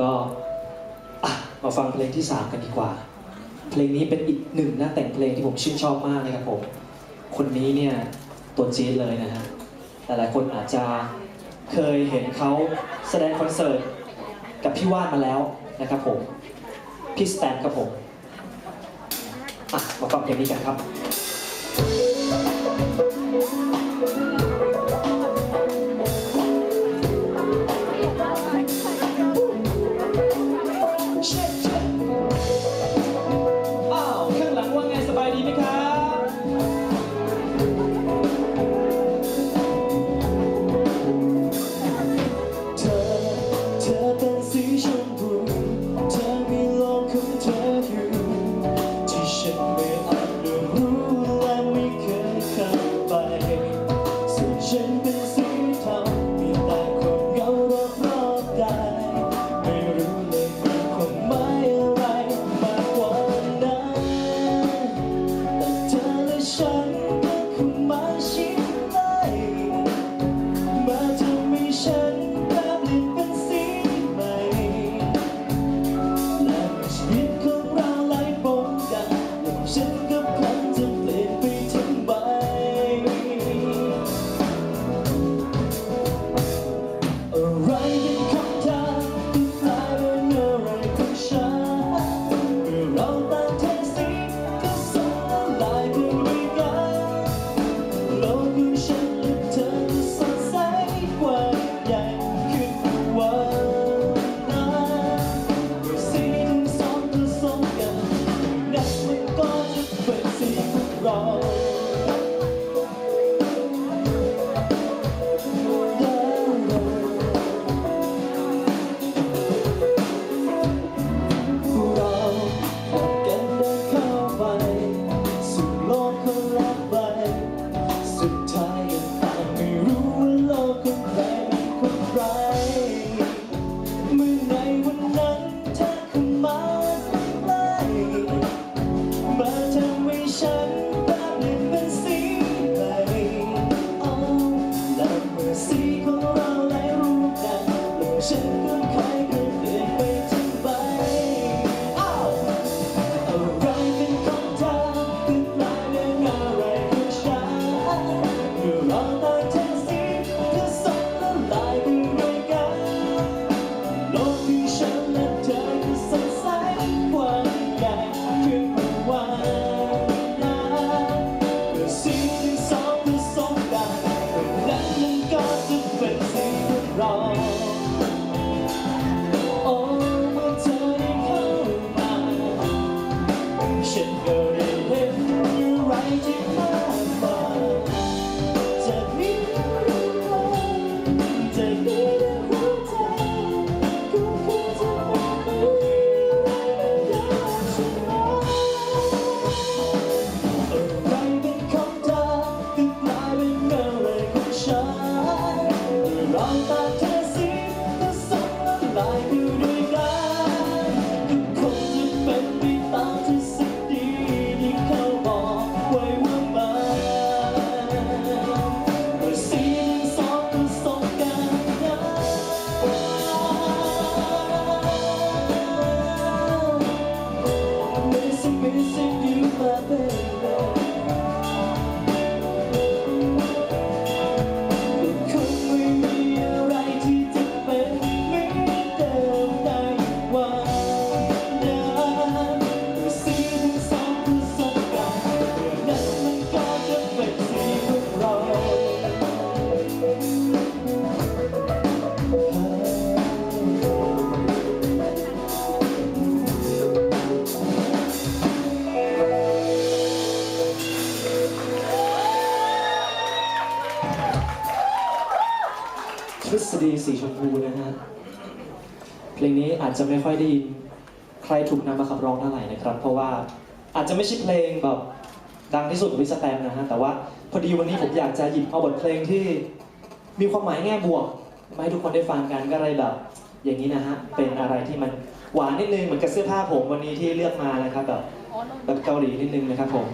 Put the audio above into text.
ก็มาฟังเพลงที่ 3 กันดีกว่า เพลงนี้เป็นอีกหนึ่งนะแต่งเพลงที่ผมชื่นชอบมากนะครับผม คนนี้เนี่ยตัวจี๊ดเลยนะฮะ หลายๆคนอาจจะเคยเห็นเขาแสดงคอนเสิร์ตกับพี่ว่านมาแล้วนะครับผม พี่สแตนครับผมอะมาฟังเพลงนี้กันครับ ทายก็ต่างไม่รู้ว่าโลกของใครเป็นของใครเมื่อในวันนั้นเธอเข้ามาใกล้มาทำให้ฉันแปลเปลี่ยนเป็นสีใหม่อ๋อและเมื่อสีของเราไหลรู้กันโลกฉัน ทฤษฎีสีชมพูนะฮะ เพลงนี้อาจจะไม่ค่อยได้ยินใครถูกนำมาขับร้องเท่าไหร่นะครับ เพราะว่าอาจจะไม่ใช่เพลงแบบดังที่สุดของวิสแตมนะฮะ แต่ว่าพอดีวันนี้ผมอยากจะหยิบเอาบทเพลงที่มีความหมายแง่บวกมาให้ทุกคนได้ฟังกันก็เลยแบบ อย่างนี้นะฮะ เป็นอะไรที่มันหวานนิดนึงเหมือนกับเสื้อผ้าผมวันนี้ที่เลือกมานะครับแบบแบบเกาหลีนิดนึงนะครับผม